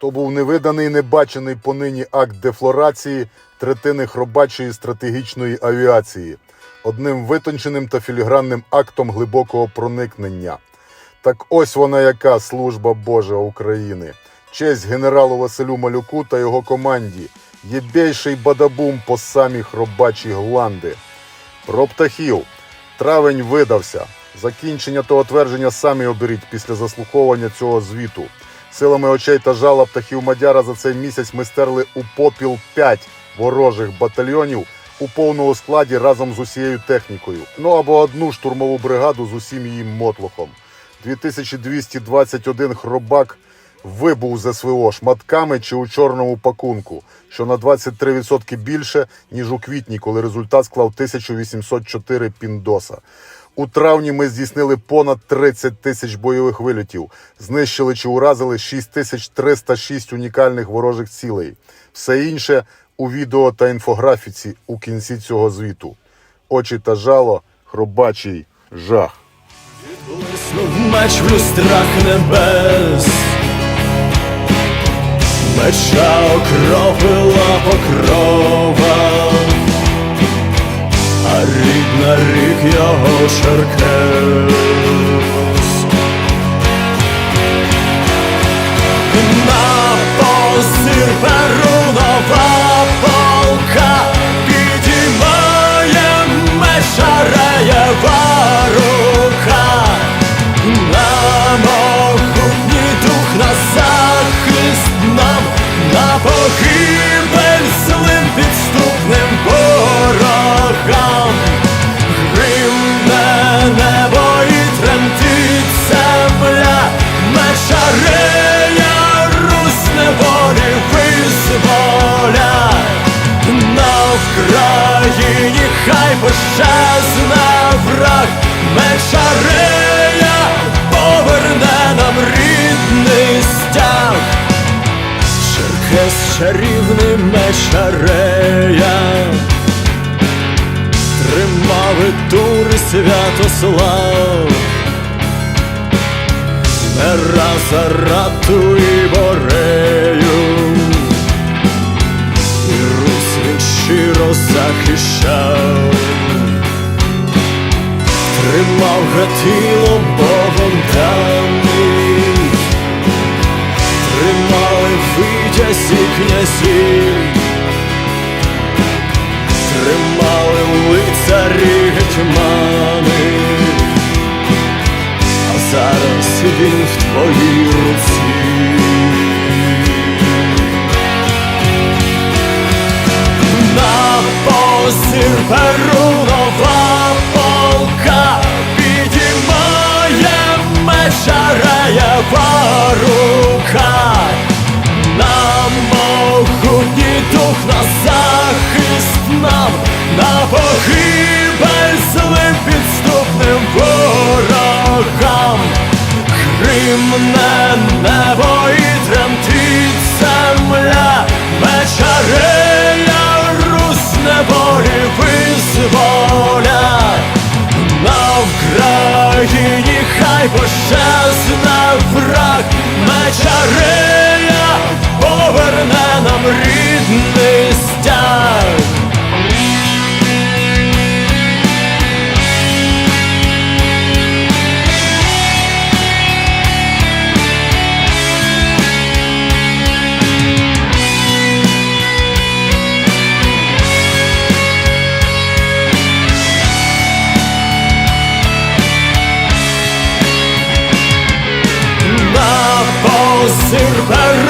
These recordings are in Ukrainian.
То був невиданий, небачений понині акт дефлорації третини хробачої стратегічної авіації, одним витонченим та філігранним актом глибокого проникнення. Так ось вона яка служба Божа України. Честь генералу Василю Малюку та його команді. Єбейший бадабум по самі хробачі гланди. Про птахів. Травень видався. Закінчення того твердження самі оберіть після заслуховування цього звіту. Силами очей та жала птахів Мадяра за цей місяць ми стерли у попіл 5 ворожих батальйонів у повному складі разом з усією технікою. Ну або одну штурмову бригаду з усім її мотлохом. 2221 хробак вибув з СВО шматками чи у чорному пакунку, що на 23% більше, ніж у квітні, коли результат склав 1804 піндоса. У травні ми здійснили понад 30 тисяч бойових вильотів, знищили чи уразили 6306 унікальних ворожих цілей. Все інше у відео та інфографіці у кінці цього звіту. Очі та жало, хробачий жах. Блиснув меч в люстрах небес, меча окропила покрова, ich ja. Чарівний мечарея тримав і тури Святослав, не раз Арату і Борею, і Русь він щиро захищав, тримав гатило Богом даний, витязі князі. Тримали лицарі гетьмани, а зараз він в твоїй руці. На посір перунова полка підіймає меча реєва рука. さ посір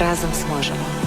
Разом зможемо.